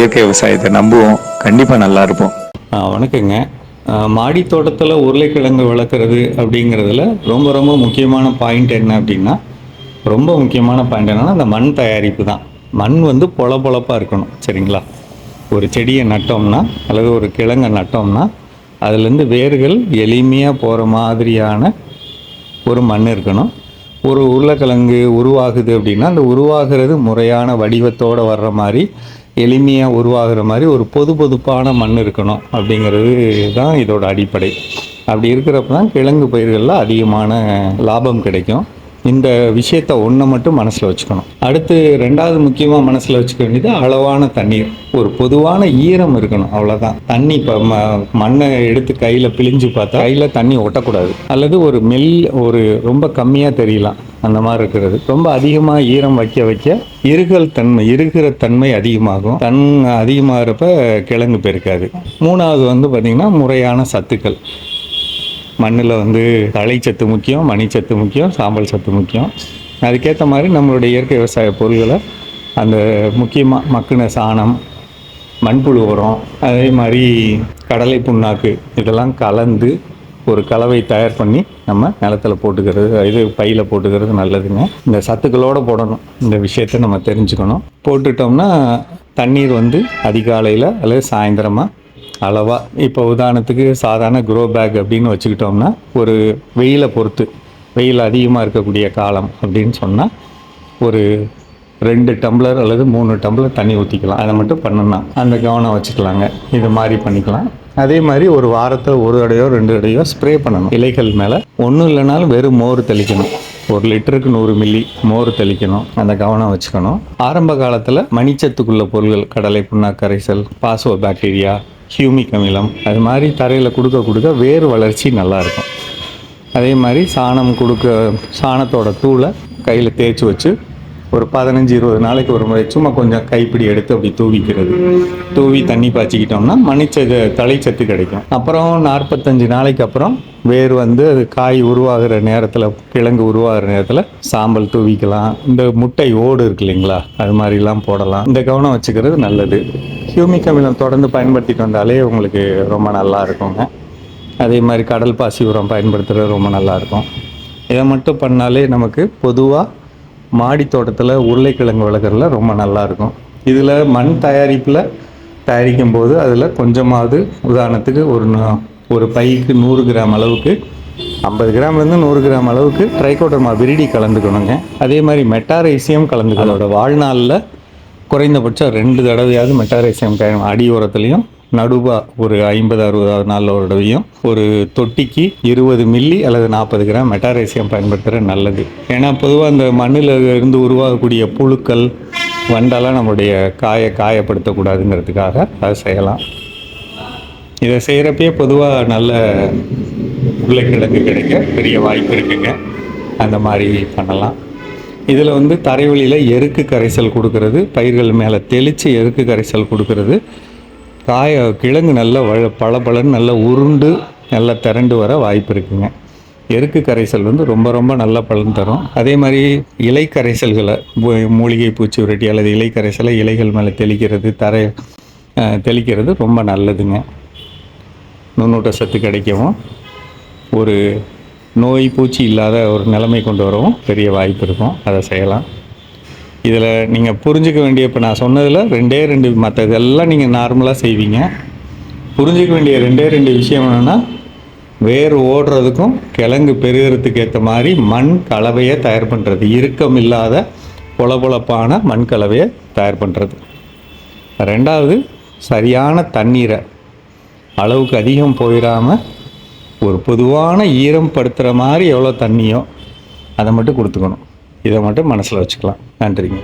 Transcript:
இயற்கை விவசாயத்தை நம்புவோம். கண்டிப்பாக நல்லா இருப்போம். வணக்கங்க. மாடி தோட்டத்தில் உருளைக்கிழங்கு வளர்க்குறது அப்படிங்கிறதுல ரொம்ப ரொம்ப முக்கியமான பாயிண்ட் என்ன அப்படின்னா ரொம்ப முக்கியமான பாயிண்ட் என்னன்னா அந்த மண் தயாரிப்பு தான். மண் வந்து பொல பொழப்பாக இருக்கணும் சரிங்களா? ஒரு செடியை நட்டோம்னா அல்லது ஒரு கிழங்கை நட்டோம்னா அதுலேருந்து வேர்கள் எளிமையாக போகிற மாதிரியான ஒரு மண் இருக்கணும். ஒரு உருளைக்கிழங்கு உருவாகுது அப்படின்னா அந்த உருவாகிறது முறையான வடிவத்தோடு வர்ற மாதிரி எளிமையாக உருவாகிற மாதிரி ஒரு பொது பொதுப்பான மண் இருக்கணும் அப்படிங்கிறது தான் இதோட அடிப்படை. அப்படி இருக்கிறப்ப தான் கிழங்கு பயிர்களில் அதிகமான லாபம் கிடைக்கும். இந்த விஷயத்த ஒன்றை மட்டும் மனசில் வச்சுக்கணும். அடுத்து ரெண்டாவது முக்கியமாக மனசில் வச்சுக்க வேண்டியது அளவான தண்ணீர். ஒரு பொதுவான ஈரம் இருக்கணும் அவ்வளோதான் தண்ணி இப்போ ம மண்ணை எடுத்து கையில் பிழிஞ்சு பார்த்தா கையில் தண்ணி ஒட்டக்கூடாது. அல்லது ஒரு மெல் ஒரு ரொம்ப கம்மியாக தெரியலாம் அந்த மாதிரி இருக்கிறது. ரொம்ப அதிகமாக ஈரம் வைக்க வைக்க இருகல் தன்மை இருக்கிற தன்மை அதிகமாகும். தன் அதிகமாகிறப்ப கிழங்கு பெருக்காது. மூணாவது வந்து பார்த்திங்கன்னா முறையான சத்துக்கள். மண்ணில் வந்து தழைச்சத்து முக்கியம் மணிச்சத்து முக்கியம் சாம்பல் சத்து முக்கியம். அதுக்கேற்ற மாதிரி நம்மளுடைய இயற்கை விவசாய பொருள்களை அந்த முக்கியமாக மக்கின சாணம் மண்புழு உரம் அதே மாதிரி கடலை புண்ணாக்கு இதெல்லாம் கலந்து ஒரு கலவை தயார் பண்ணி நம்ம நிலத்துல போட்டுக்கிறது இது பையில் போட்டுக்கிறது நல்லதுங்க. இந்த சத்துக்களோடு போடணும். இந்த விஷயத்த நம்ம தெரிஞ்சுக்கணும். போட்டுட்டோம்னா தண்ணீர் வந்து அதிகாலையில் அல்லது சாயந்தரமாக அளவாக இப்போ உதாரணத்துக்கு சாதாரண க்ரோ பேக் அப்படின்னு வச்சுக்கிட்டோம்னா ஒரு வெயிலை பொறுத்து வெயில் அதிகமாக இருக்கக்கூடிய காலம் அப்படின்னு சொன்னால் ஒரு ரெண்டு டம்ளர் அல்லது மூணு டம்ளர் தண்ணி ஊற்றிக்கலாம் அதை மட்டும் பண்ணணும் அந்த கவனம் வச்சுக்கலாங்க. இது மாதிரி பண்ணிக்கலாம். அதே மாதிரி ஒரு வாரத்தில் ஒரு தடையோ ரெண்டு தடையோ ஸ்ப்ரே பண்ணணும். இலைகள் மேலே ஒன்றும் இல்லைனாலும் வெறும் மோர் தெளிக்கணும். ஒரு லிட்டருக்கு நூறு மில்லி மோர் தெளிக்கணும். அந்த கவனம் வச்சுக்கணும். ஆரம்ப காலத்தில் மணிச்சத்துக்குள்ள பொருள்கள் கடலை புண்ணா கரைசல் பாசோ பாக்டீரியா ஹியூமிக் அமிலம் அது மாதிரி தரையில் கொடுக்க கொடுக்க வேர் வளர்ச்சி நல்லாயிருக்கும் அதே மாதிரி சாணம் கொடுக்க சாணத்தோட தூளை கையில் தேய்ச்சி வச்சு ஒரு பதினஞ்சு இருபது நாளைக்கு ஒரு முறை சும்மா கொஞ்சம் கைப்பிடி எடுத்து அப்படி தூவிக்கிறது. தூவி தண்ணி பாய்ச்சிக்கிட்டோம்னா மணிச்சது தழைச்சத்து கிடைக்கும். அப்புறம் நாற்பத்தஞ்சு நாளைக்கு அப்புறம் வேர் வந்து அது காய் உருவாகிற நேரத்தில் கிழங்கு உருவாகிற நேரத்தில் சாம்பல் தூவிக்கலாம். இந்த முட்டை ஓடு இருக்கு இல்லைங்களா? அது மாதிரிலாம் போடலாம். இந்த கவனம் வச்சுக்கிறது நல்லது. ஹியூமிக் அமிலம் தொடர்ந்து பயன்படுத்திட்டு வந்தாலே உங்களுக்கு ரொம்ப நல்லா இருக்குங்க. அதே மாதிரி கடல் பாசி உரம் பயன்படுத்துகிறது ரொம்ப நல்லாயிருக்கும் இதை மட்டும் பண்ணாலே நமக்கு பொதுவாக மாடி தோட்டத்தில் உருளைக்கிழங்கு வளர்க்குறதுல ரொம்ப நல்லாயிருக்கும் இதில் மண் தயாரிப்பில் தயாரிக்கும் போது அதில் கொஞ்சமாவது உதாரணத்துக்கு ஒரு ஒரு பைக்கு நூறு கிராம் அளவுக்கு ஐம்பது கிராம்லேருந்து நூறு கிராம் அளவுக்கு ட்ரைகோடர்மா விரிடி கலந்துக்கணுங்க. அதே மாதிரி மெட்டாரைசியம் கலந்துக்கணும். அதோட வாழ்நாளில் குறைந்தபட்சம் ரெண்டு தடவையாவது மெட்டாரேசியம் கை- அடி உரத்துலையும் நடுவா ஒரு ஐம்பது அறுபதாவது நாளில் ஒரு தடவையும் ஒரு தொட்டிக்கு இருபது மில்லி அல்லது நாற்பது கிராம் மெட்டாரேசியம் பயன்படுத்துகிற நல்லது. ஏன்னா பொதுவாக அந்த மண்ணில் இருந்து உருவாகக்கூடிய புழுக்கள் வண்டெல்லாம் நம்மளுடைய காயை காயப்படுத்தக்கூடாதுங்கிறதுக்காக அதை செய்யலாம். இதை செய்கிறப்பயே பொதுவாக நல்ல உருளைக்கிழங்கு கிடைக்க பெரிய வாய்ப்பு இருக்குங்க. அந்த மாதிரி பண்ணலாம். இதில் வந்து தரைவழியில் எருக்கு கரைசல் கொடுக்கறது பயிர்கள் மேலே தெளித்து எருக்கு கரைசல் கொடுக்கறது. காய கிழங்கு நல்லா வள பளபளன்னு நல்லா உருண்டு நல்லா திரண்டு வர வாய்ப்பு இருக்குங்க. எருக்கு கரைசல் வந்து ரொம்ப ரொம்ப நல்ல பலன் தரும். அதே மாதிரி இலை கரைசல்களை மூலிகை பூச்சி விரட்டி அல்லது இலை கரைசலை இலைகள் மேலே தெளிக்கிறது தரை தெளிக்கிறது ரொம்ப நல்லதுங்க. நுண்ணூட்ட சத்து கிடைக்கவும் ஒரு நோய் பூச்சி இல்லாத ஒரு நிலைமை கொண்டு வரவும் பெரிய வாய்ப்பு இருக்கும். அதை செய்யலாம். இதில் நீங்கள் புரிஞ்சுக்க வேண்டிய இப்போ நான் சொன்னதில் ரெண்டே ரெண்டு மற்றதெல்லாம் நீங்கள் நார்மலாக செய்வீங்க. புரிஞ்சுக்க வேண்டிய ரெண்டே ரெண்டு விஷயம் என்னென்னா வேர் ஓடுறதுக்கும் கிழங்கு பெருகிறதுக்கு ஏற்ற மாதிரி மண் கலவையை தயார் பண்ணுறது. இறுக்கம் இல்லாத பொலபொலப்பான மண் கலவையை தயார் பண்ணுறது. ரெண்டாவது சரியான தண்ணீரை அளவுக்கு அதிகம் போயிடாமல் ஒரு பொதுவான ஈரம் படுத்துகிற மாதிரி எவ்வளோ தண்ணியோ அதை மட்டும் கொடுத்துக்கணும். இதை மட்டும் மனசில் வச்சுக்கலாம். நன்றிங்க.